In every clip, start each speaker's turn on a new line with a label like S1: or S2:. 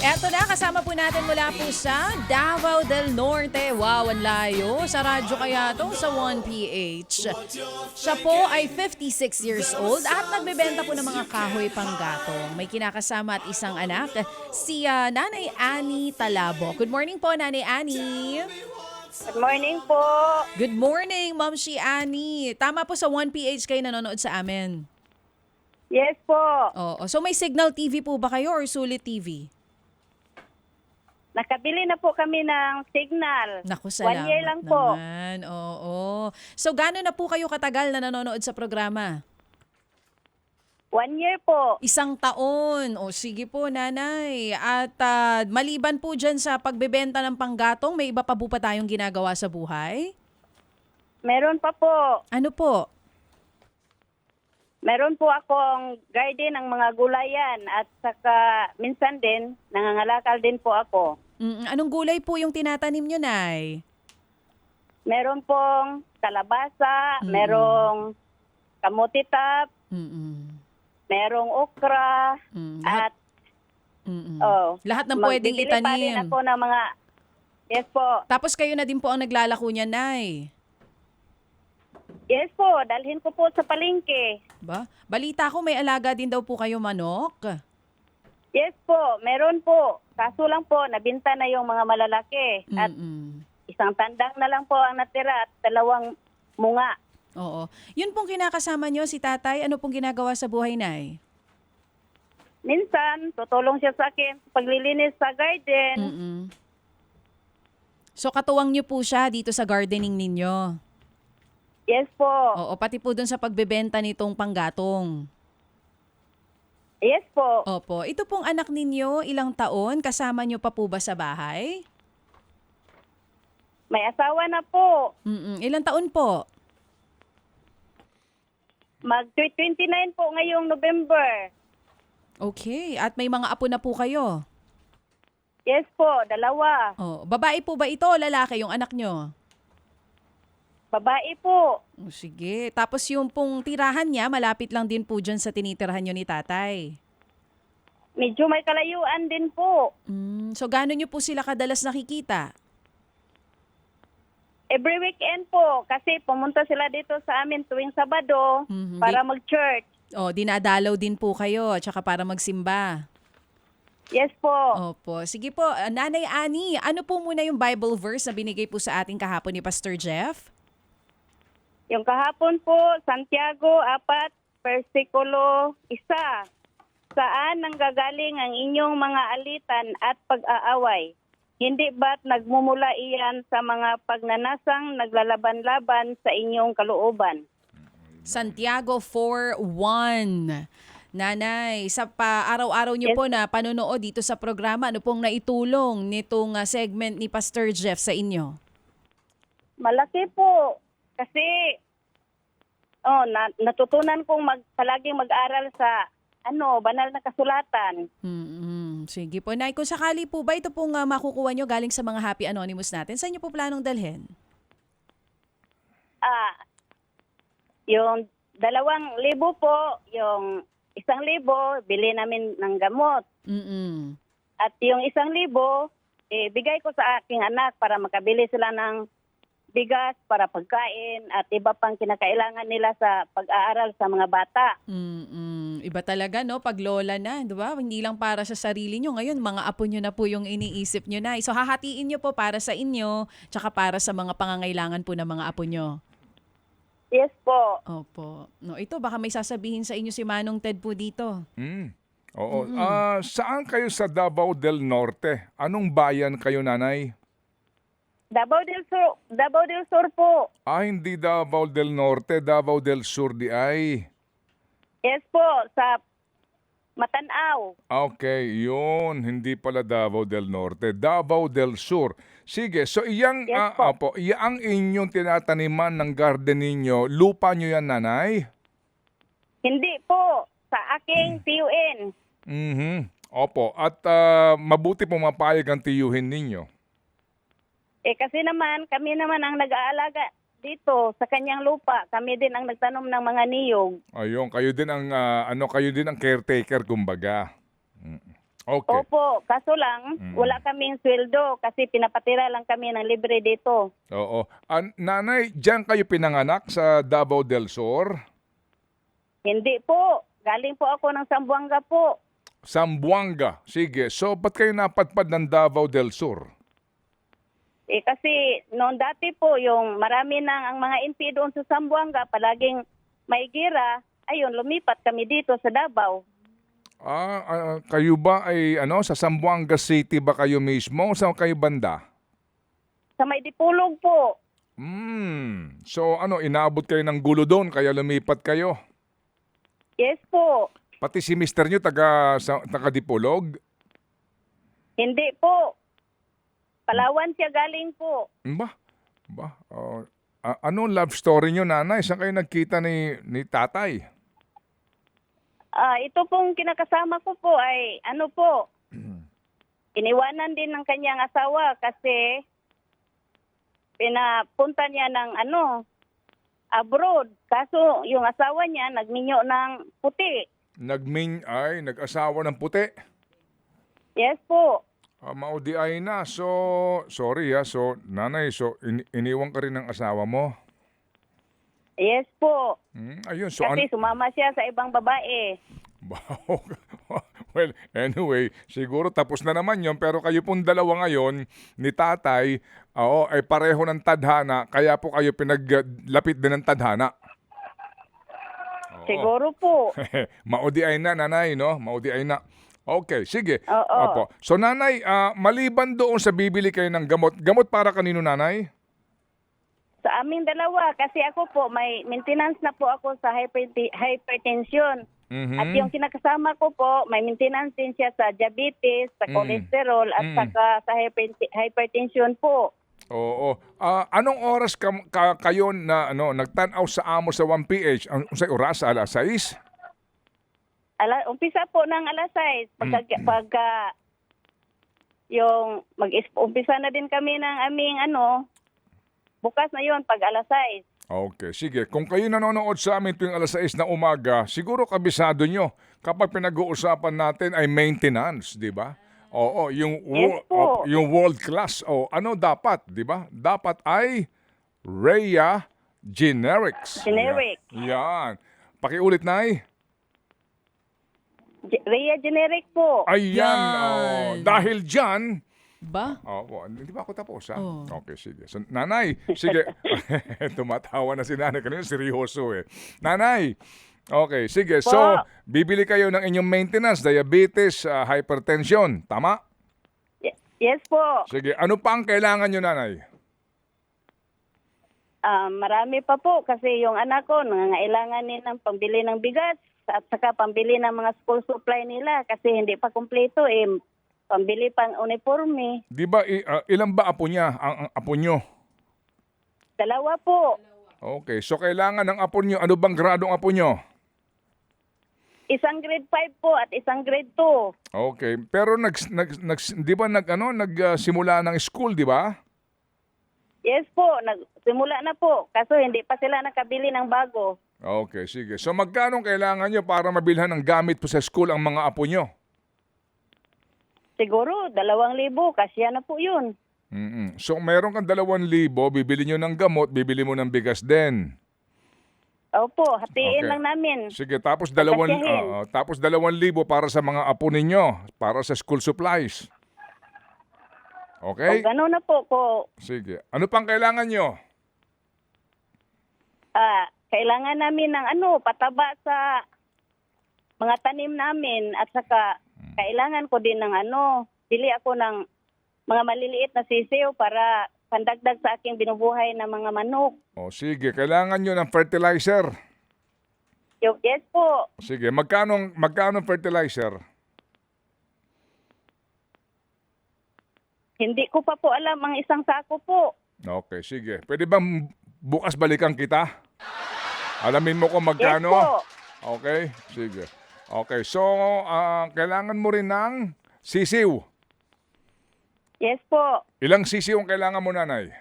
S1: Eto na, kasama po natin mula po sa Davao del Norte. Wow, ang layo. Sa radyo kaya to, sa 1PH. Siya po ay 56 years old at nagbebenta po ng mga kahoy panggatong. May kinakasama at isang anak, si ah, Nanay Annie Talabo. Good morning po, Nanay Annie.
S2: Good morning po.
S1: Good morning, Ma'am si Annie. Tama po sa 1PH kayo nanonood sa amin.
S2: Yes po.
S1: Oo. So may Signal TV po ba kayo or Sulit TV?
S2: Nakabili na po kami ng signal.
S1: Naku, salamat
S2: One year lang po.
S1: naman. Oo. So, gano'n na po kayo katagal na nanonood sa programa?
S2: One year po.
S1: Isang taon. O sige po, nanay. At ah, maliban po dyan sa pagbebenta ng panggatong, may iba pa po pa tayong ginagawa sa buhay?
S2: Meron pa po.
S1: Ano po?
S2: Meron po akong garden ng mga gulayan at saka minsan din nangangalakal din po ako.
S1: Mm, anong gulay po yung tinatanim nyo, nay?
S2: Meron pong kalabasa,
S1: Mm.
S2: merong kamuti top,
S1: Mm-mm.
S2: merong okra,
S1: Mm, lahat,
S2: at
S1: mm-mm.
S2: oh,
S1: lahat ng pwedeng
S2: magbibili pa rin
S1: itanim.
S2: ako ng mga Yes po.
S1: Tapos kayo na din po ang naglalako niya, nay.
S2: Yes po, dalhin ko po sa palengke.
S1: Ba? Balita ko may alaga din daw po kayo manok.
S2: Yes po, meron po. Kaso lang po, nabinta na yung mga malalaki. At
S1: Mm-mm.
S2: isang tandang na lang po ang natira at dalawang munga.
S1: Oo. Yun pong kinakasama nyo, si tatay, ano pong ginagawa sa buhay, Nay?
S2: Minsan, tutulong siya sa akin sa paglilinis sa garden.
S1: Mm-mm. So katuwang nyo po siya dito sa gardening ninyo.
S2: Yes po.
S1: Oo, pati po dun sa pagbebenta nitong panggatong.
S2: Yes po.
S1: Opo. Ito pong anak ninyo, ilang taon? Kasama nyo pa po ba sa bahay?
S2: May asawa na po.
S1: Mm-mm. Ilang taon po?
S2: Mag-29 po ngayong November.
S1: Okay. At may mga apo na po kayo?
S2: Yes po, dalawa.
S1: Oh, babae po ba ito o lalaki yung anak nyo?
S2: Babae po.
S1: Oh, sige. Tapos yung pong tirahan niya, malapit lang din po dyan sa tinitirahan nyo ni tatay.
S2: Medyo may kalayuan din po.
S1: Mm, so gano'n nyo po sila kadalas nakikita?
S2: Every weekend po. Kasi pumunta sila dito sa amin tuwing Sabado
S1: Mhm.
S2: para mag-church.
S1: O, dinadalaw din po kayo, tsaka para magsimba.
S2: Yes po.
S1: Opo. Sige po, uh, Nanay Ani, ano po muna yung Bible verse na binigay po sa ating kahapon ni Pastor Jeff?
S2: Yung kahapon po, Santiago 4, versikulo 1. Saan nanggagaling ang inyong mga alitan at pag-aaway? Hindi ba't nagmumula iyan sa mga pagnanasang naglalaban-laban sa inyong kalooban?
S1: Santiago 4.1. Nanay, sa pa araw-araw niyo
S2: Yes.
S1: po na panonood dito sa programa, ano pong naitulong nitong uh, segment ni Pastor Jeff sa inyo?
S2: Malaki po. Kasi oh, na, natutunan kong mag, palaging mag-aral sa ano, banal na kasulatan.
S1: mm Sige po. Nay, kung sakali po ba ito pong uh, makukuha nyo galing sa mga Happy Anonymous natin, saan nyo po planong dalhin?
S2: Ah, yung dalawang libo po, yung isang libo, bili namin ng gamot.
S1: Mm-mm.
S2: At yung isang libo, eh, bigay ko sa aking anak para makabili sila ng bigas para pagkain at iba pang kinakailangan nila sa pag-aaral sa mga bata.
S1: Mm-mm. Iba talaga, no? Pag lola na, di ba? Hindi lang para sa sarili nyo. Ngayon, mga apo nyo na po yung iniisip nyo na. So, hahatiin nyo po para sa inyo, tsaka para sa mga pangangailangan po ng mga apo nyo.
S2: Yes po.
S1: Opo. No, ito, baka may sasabihin sa inyo si Manong Ted po dito.
S3: Mm. Oo. Ah, saan kayo sa Davao del Norte? Anong bayan kayo, nanay?
S2: Davao del Sur, Davao del Sur po.
S3: Ah, hindi Davao del Norte, Davao del Sur di ay.
S2: Yes po, sa Matanaw.
S3: Okay, yun. Hindi pala Davao del Norte, Davao del Sur. Sige, so iyang,
S2: Yes
S3: ah,
S2: po.
S3: apo, iyang inyong tinataniman ng garden ninyo, lupa nyo yan, nanay?
S2: Hindi po, sa aking PUN.
S3: Mhm. Opo. At ah, mabuti pumapayag ang tiyuhin ninyo.
S2: Eh kasi naman, kami naman ang nag-aalaga dito sa kanyang lupa. Kami din ang nagtanom ng mga niyog.
S3: Ayun, kayo din ang ah, ano, kayo din ang caretaker kumbaga. Mm. Okay.
S2: Opo, kaso lang,
S3: Mm.
S2: wala kaming sweldo kasi pinapatira lang kami ng libre dito.
S3: Oo. An- nanay, diyan kayo pinanganak sa Davao del Sur?
S2: Hindi po. Galing po ako ng Sambuanga po.
S3: Sambuanga. Sige. So, ba't kayo napadpad ng Davao del Sur?
S2: Eh kasi noon dati po yung marami nang ang mga MP doon sa Sambuanga palaging may gira. Ayun, lumipat kami dito sa Davao.
S3: Ah, ah, kayo ba ay ano sa Sambuanga City ba kayo mismo o sa kayo banda?
S2: Sa may dipulog po.
S3: Hmm. So ano, inaabot kayo ng gulo doon kaya lumipat kayo.
S2: Yes po.
S3: Pati si mister nyo taga, sa, taga Dipolog?
S2: Hindi po. Palawan siya galing po.
S3: Ba? Ba? Oh, a- ano love story nyo, nanay? Saan kayo nagkita ni, ni tatay?
S2: Ah, ito pong kinakasama ko po ay ano po. Iniwanan din ng kanyang asawa kasi pinapunta niya ng ano abroad. Kaso yung asawa niya nagminyo ng puti.
S3: Nagmin, ay, nag-asawa ng puti.
S2: Yes po.
S3: Ah, maudi ay na. So, sorry ha. So, nanay, so in- iniwan ka rin ng asawa mo.
S2: Yes po.
S3: Hmm, ayun, so
S2: Kasi
S3: an-
S2: sumama siya sa ibang babae.
S3: Wow. well, anyway, siguro tapos na naman yon pero kayo pong dalawa ngayon ni tatay, oo, ay pareho ng tadhana, kaya po kayo pinaglapit din ng tadhana. Oo.
S2: Siguro po.
S3: Maudi ay na, nanay, no? Maudi ay na. Okay, sige.
S2: Oo.
S3: Opo. So, nanay, ah, maliban doon sa bibili kayo ng gamot, gamot para kanino, nanay?
S2: Sa aming dalawa, kasi ako po, may maintenance na po ako sa hyperti- hypertension.
S3: Mhm.
S2: At yung kinakasama ko po, may maintenance din siya sa diabetes, sa
S3: Mm.
S2: cholesterol, at
S3: Mm.
S2: saka sa hyper- hypertension po.
S3: Oo. Ah, anong oras ka, ka- kayo na ano nagtanaw sa amo sa 1PH? Ang sa oras alas 6?
S2: Ala, umpisa po ng alas 6. Pagka,
S3: Mm.
S2: pagka yung mag-umpisa na din kami ng aming ano, bukas na yon pag alas 6.
S3: Okay, sige. Kung kayo nanonood sa amin tuwing alas 6 na umaga, siguro kabisado nyo kapag pinag-uusapan natin ay maintenance, di ba? Oo, yung,
S2: Yes po.
S3: yung world class. O, ano dapat, di ba? Dapat ay Rhea Generics.
S2: Generic.
S3: Yan. Yan. Pakiulit, Nay.
S2: Ge- Rhea Generic po.
S3: Ayan.
S1: Yan.
S3: Oh, dahil dyan,
S1: Ba?
S3: Oo, hindi ba ako tapos ha?
S1: Oh.
S3: Okay, sige. So, nanay, sige. Tumatawa na si nanay. Kanina seryoso eh. Nanay, okay, sige. So,
S2: Po.
S3: bibili kayo ng inyong maintenance, diabetes, ah, hypertension. Tama?
S2: Ye- Yes po.
S3: Sige. Ano pa ang kailangan nyo, nanay?
S2: Ah, marami pa po kasi yung anak ko nangangailangan din ng pambili ng bigas at saka pambili ng mga school supply nila kasi hindi pa kumpleto eh pambili pang uniforme.
S3: Di ba, i- ah, ilan ba apo niya, ang, ang apo nyo?
S2: Dalawa po.
S3: Okay, so kailangan ng apo nyo, ano bang gradong apo nyo?
S2: Isang grade 5 po at isang grade 2.
S3: Okay, pero nag, nag, nag, di ba nag, ano, nagsimula ng school, di ba?
S2: Yes po, nagsimula na po. Kaso hindi pa sila nakabili ng bago.
S3: Okay, sige. So magkano kailangan nyo para mabilhan ng gamit po sa school ang mga apo nyo?
S2: Siguro, dalawang libo. Kasya na po yun.
S3: mm So meron kang dalawang libo, bibili nyo ng gamot, bibili mo ng bigas din.
S2: Opo, hatiin
S3: Okay.
S2: lang namin.
S3: Sige, tapos dalawang, oo, tapos dalawang libo para sa mga apo ninyo, para sa school supplies.
S2: O
S3: Okay?
S2: gano'n na po po.
S3: Sige. Ano pang kailangan nyo?
S2: Ah, kailangan namin ng ano, pataba sa mga tanim namin at saka kailangan ko din ng ano, bili ako ng mga maliliit na sisiw para pandagdag sa aking binubuhay na mga manok.
S3: O sige, kailangan nyo ng fertilizer.
S2: Yo- Yes po,
S3: Sige, magkano, magkano fertilizer?
S2: hindi ko pa po alam ang isang sako po.
S3: Okay, sige. Pwede bang bukas balikan kita? Alamin mo kung
S2: Yes
S3: magkano?
S2: po.
S3: Okay, sige. Okay, so ah, kailangan mo rin ng sisiw.
S2: Yes po.
S3: Ilang sisiw ang kailangan mo, nanay?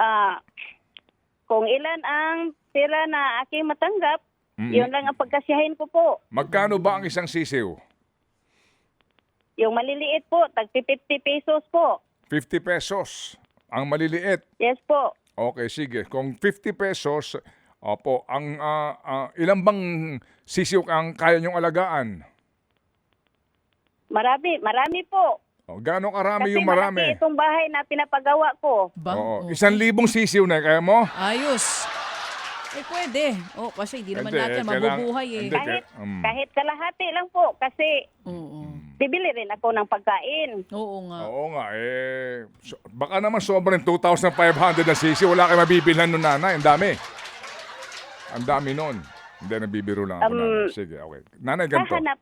S2: Ah, kung ilan ang tira na aking matanggap,
S3: Mm.
S2: Yun lang ang pagkasiyahin ko po.
S3: Magkano ba ang isang sisiw?
S2: Yung maliliit po, tag 50 pesos po.
S3: 50 pesos. Ang maliliit.
S2: Yes po.
S3: Okay, sige. Kung 50 pesos, opo, ang ah, ah, ilan bang sisiw ang kaya niyong alagaan?
S2: Marami, marami po.
S3: O, gaano karami
S2: Kasi
S3: yung marami?
S2: itong bahay na pinapagawa ko.
S1: Ba?
S3: Oo,
S1: Oh.
S3: isang libong sisiw na kaya mo?
S1: Ayos. Eh, pwede. Oh, kasi hindi naman
S3: Hindi,
S1: natin
S3: eh,
S1: mabubuhay eh.
S3: hindi.
S2: Kahit,
S3: Mm.
S2: kahit kalahati lang po kasi
S1: Oo.
S2: Bibili rin ako ng pagkain.
S1: Oo nga.
S3: Oo nga, eh, so- baka naman sobrang 2,500 na sisiw. Wala kayo mabibilhan nun, nanay. Ang dami. Ang dami nun. Hindi, nabibiro lang ako,
S2: Um,
S3: nanay. Sige, okay. Nanay, ganito.
S2: Hahanap.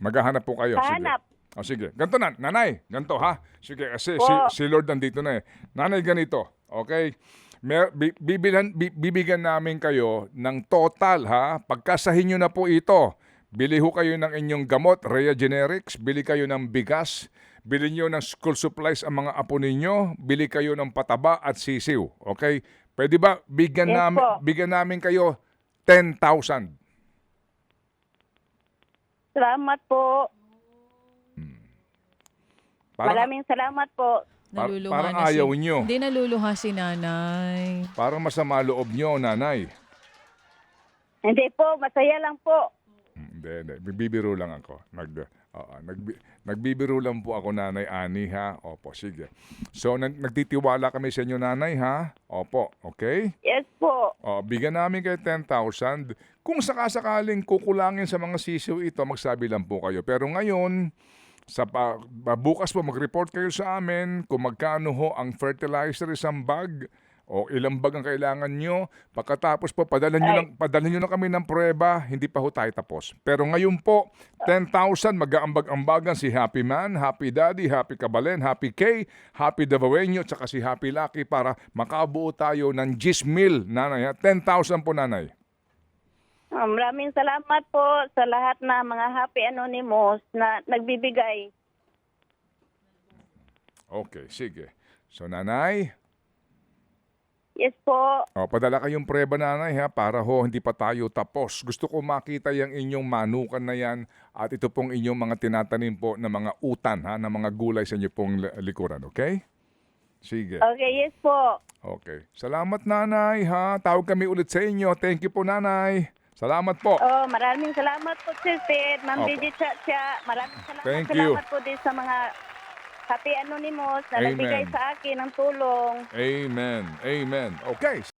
S3: Maghahanap po kayo.
S2: Hahanap.
S3: Sige. O sige. Ganito na, nanay. Ganito ha. Sige, kasi si,
S2: Po.
S3: si Lord nandito na eh. Nanay, ganito. Okay? Mer, bi, bibilan, bi- bibigyan namin kayo ng total ha. Pagkasahin nyo na po ito. Bili ho kayo ng inyong gamot, Rhea Generics. Bili kayo ng bigas. Bili nyo ng school supplies ang mga apo ninyo. Bili kayo ng pataba at sisiw. Okay? Pwede ba bigyan
S2: Yes
S3: namin
S2: po.
S3: bigyan namin kayo 10,000?
S2: Salamat po.
S3: Parang-
S2: Maraming salamat po.
S3: Par-
S1: Naluluha
S3: parang
S1: na
S3: ayaw
S1: si...
S3: nyo.
S1: Hindi naluluha si nanay.
S3: Parang masama loob nyo, nanay.
S2: Hindi po, masaya lang po.
S3: Hindi, hindi. Bibiro lang ako. Nag, oo, nagbi- nagbibiro lang po ako, nanay Ani, ha? Opo, sige. So, nag- nagtitiwala kami sa inyo, nanay, ha? Opo, okay?
S2: Yes po.
S3: O, bigyan namin kayo 10,000. Kung sakasakaling kukulangin sa mga sisiw ito, magsabi lang po kayo. Pero ngayon, sa pa, bukas po mag-report kayo sa amin kung magkano ho ang fertilizer isang bag o ilang bag ang kailangan nyo. Pagkatapos po, padala nyo, lang, padala nyo na kami ng prueba. Hindi pa ho tayo tapos. Pero ngayon po, 10,000 mag-aambag-ambagan si Happy Man, Happy Daddy, Happy Kabalen, Happy K, Happy Davawenyo, tsaka si Happy Lucky para makabuo tayo ng 10 mil, nanay. ha? 10,000 po, nanay.
S2: Ah, maraming salamat po sa lahat na mga Happy Anonymous na nagbibigay.
S3: Okay, sige. So, nanay,
S2: Yes po.
S3: O, padala kayong preba nanay ha para ho hindi pa tayo tapos. Gusto ko makita yung inyong manukan na yan at ito pong inyong mga tinatanim po na mga utan ha, na mga gulay sa inyo pong li- likuran, okay? Sige.
S2: Okay, yes po.
S3: Okay. Salamat nanay ha. Tawag kami ulit sa inyo. Thank you po nanay. Salamat po.
S2: Oh, maraming salamat po, Sister.
S3: Opo.
S2: Ma'am Gigi Chacha. Maraming salamat.
S3: Thank you.
S2: salamat po din sa mga Happy Anonymous na
S3: Amen.
S2: nagbigay sa akin ng tulong.
S3: Amen. Amen. Okay.